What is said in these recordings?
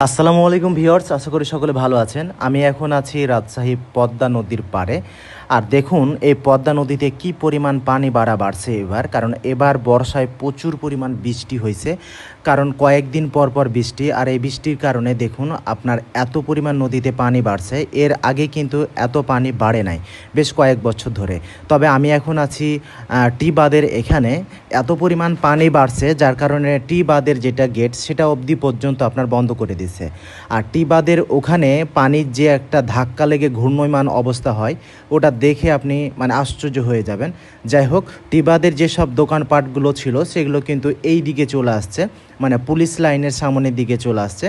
আসসালামু আলাইকুম ভিওর্স আশা করি সকলে ভালো আছেন। আমি এখন আছি রাজশাহী পদ্মা নদীর পাড়ে। আর দেখুন, এই পদ্মা নদীতে কি পরিমাণ পানি বাড়া বাড়ছে এবার? কারণ এবার বর্ষায় প্রচুর পরিমাণ বৃষ্টি হয়েছে। কারণ কয়েকদিন পর পর বৃষ্টি, আর এই বৃষ্টির কারণে দেখুন, আপনার এত পরিমাণ নদীতে পানি বাড়ছে। এর আগে কিন্তু এত পানি বাড়ে নাই, বেশ কয়েক বছর ধরে। তবে আমি এখন আছি টি বাঁধের এখানে। এত পরিমাণ পানি বাড়ছে, যার কারণে টি বাঁধের যেটা গেট সেটা অবধি পর্যন্ত আপনার বন্ধ করে দিচ্ছে আর টি বাঁধের ওখানে পানির যে একটা ধাক্কা লেগে ঘূর্ণয়মান অবস্থা হয়, ওটা দেখে আপনি মানে আশ্চর্য হয়ে যাবেন। যাই হোক, টিবাদের যেসব দোকানপাটগুলো ছিল, সেগুলো কিন্তু এই দিকে চলে আসছে মানে পুলিশ লাইনের সামনের দিকে চলে আসছে।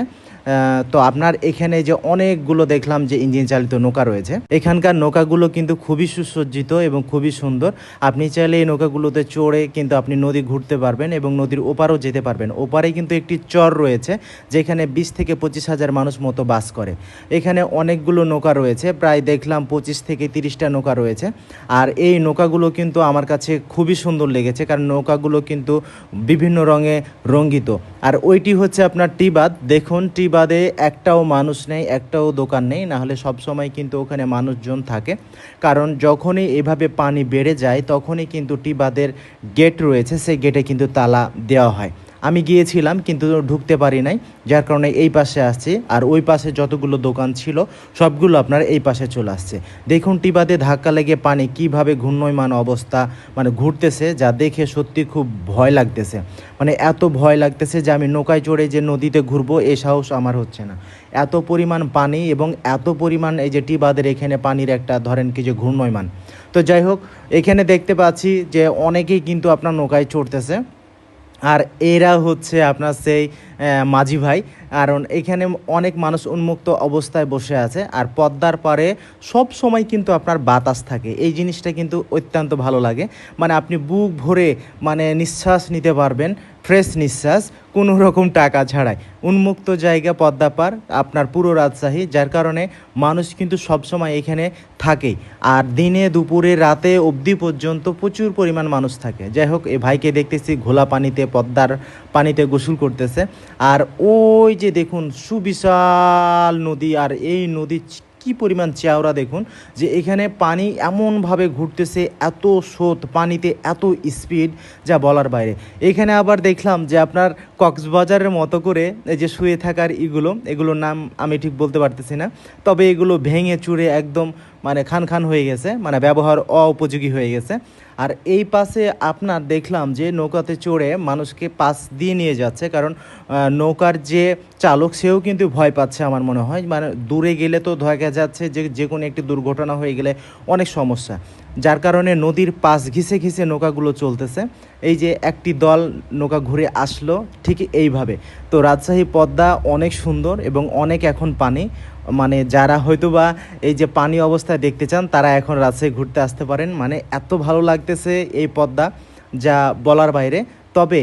তো আপনার এখানে যে অনেকগুলো দেখলাম যে ইঞ্জিন চালিত নৌকা রয়েছে, এখানকার নৌকাগুলো কিন্তু খুবই সুসজ্জিত এবং খুবই সুন্দর। আপনি চাইলে এই নৌকাগুলোতে চড়ে কিন্তু আপনি নদী ঘুরতে পারবেন এবং নদীর ওপারও যেতে পারবেন। ওপারে কিন্তু একটি চর রয়েছে, যেখানে বিশ থেকে পঁচিশ হাজার মানুষ মতো বাস করে। এখানে অনেকগুলো নৌকা রয়েছে, প্রায় দেখলাম পঁচিশ থেকে তিরিশটা নৌকা রয়েছে। আর এই নৌকাগুলো কিন্তু আমার কাছে খুবই সুন্দর লেগেছে, কারণ নৌকাগুলো কিন্তু বিভিন্ন রঙে রঙ্গিত। আর ওইটি হচ্ছে আপনার টিবাদ। দেখুন টিবাদে একটাও মানুষ নেই, একটাও দোকান নেই নাহলে সবসময় কিন্তু ওখানে মানুষজন থাকে। কারণ যখনই এভাবে পানি বেড়ে যায়, তখনই কিন্তু টিবাদের গেট রয়েছে, সেই গেটে কিন্তু তালা দেওয়া হয়। আমি গিয়েছিলাম, কিন্তু ঢুকতে পারি নাই, যার কারণে এই পাশে আসছি। আর ওই পাশে যতগুলো দোকান ছিল, সবগুলো আপনার এই পাশে চলে আসছে। দেখুন টিবাদে ধাক্কা লেগে পানি কীভাবে ঘূর্ণয়মান অবস্থা মানে ঘুরতেছে, যা দেখে সত্যি খুব ভয় লাগতেছে। মানে এত ভয় লাগতেছে যে আমি নৌকায় চড়ে যে নদীতে ঘুরবো, এ সাহস আমার হচ্ছে না। এত পরিমাণ পানি এবং এত পরিমাণ এই যে টিবাদের এখানে পানির একটা, ধরেন কি যে ঘূর্ণয়মান। তো যাই হোক, এখানে দেখতে পাচ্ছি যে অনেকেই কিন্তু আপনার নৌকায় চড়তেছে। আর এরা হচ্ছে আপনার সেই মাঝি ভাই। কারণ এখানে অনেক মানুষ উন্মুক্ত অবস্থায় বসে আছে আর পদ্মার পারে সব সময় কিন্তু আপনার বাতাস থাকে। এই জিনিসটা কিন্তু অত্যন্ত ভালো লাগে। মানে আপনি বুক ভরে মানে নিঃশ্বাস নিতে পারবেন। ফ্রেশ নিঃশ্বাস, কোনো রকম টাকা ছাড়াই। উন্মুক্ত জায়গা পদ্মাপার, আপনার পুরো রাজশাহী, যার কারণে মানুষ কিন্তু সবসময় এখানে থাকেই আর দিনে দুপুরে, রাতে অবধি পর্যন্ত প্রচুর পরিমাণ মানুষ থাকে। যাই হোক, এ ভাইকে দেখতেছি ঘোলা পানিতে, পদ্মার পানিতে গোসল করতেছে। আর ওই যে দেখুন, সুবিশাল নদী, আর এই নদী কি পরিমাণ চেওড়া দেখুন যে এখানে পানি এমনভাবে ঘুরতেছে, এত স্রোত, পানিতে এত স্পিড যা বলার বাইরে। এখানে আবার দেখলাম যে আপনার কক্সবাজারের মতো করে এই যে শুয়ে থাকার ইগুলো এগুলোর নাম আমি ঠিক বলতে পারতেছি না, তবে এগুলো ভেঙে চুরে একদম মানে খান খান হয়ে গেছে মানে ব্যবহার অউপযোগী হয়ে গেছে। আর এই পাশে আপনার দেখলাম যে নৌকাতে চড়ে মানুষকে পাশ দিয়ে নিয়ে যাচ্ছে, কারণ নৌকার যে চালক সেও কিন্তু ভয় পাচ্ছে আমার মনে হয়। মানে দূরে গেলে তো দেখা যাচ্ছে যে যে কোনো একটি দুর্ঘটনা হয়ে গেলে অনেক সমস্যা। যার কারণে নদীর পাশ ঘিসে ঘিসে নৌকাগুলো চলতেছে। এই যে একটি দল নৌকা ঘুরে আসলো ঠিক এইভাবে। তো রাজশাহী পদ্মা অনেক সুন্দর এবং অনেক এখন পানি। মানে যারা হয়তো বা এই যে পানি অবস্থায় দেখতে চান, তারা এখন রাজশাহী ঘুরতে আসতে পারেন। মানে এত ভালো লাগতেছে এই পদ্মা, যা বলার বাইরে। তবে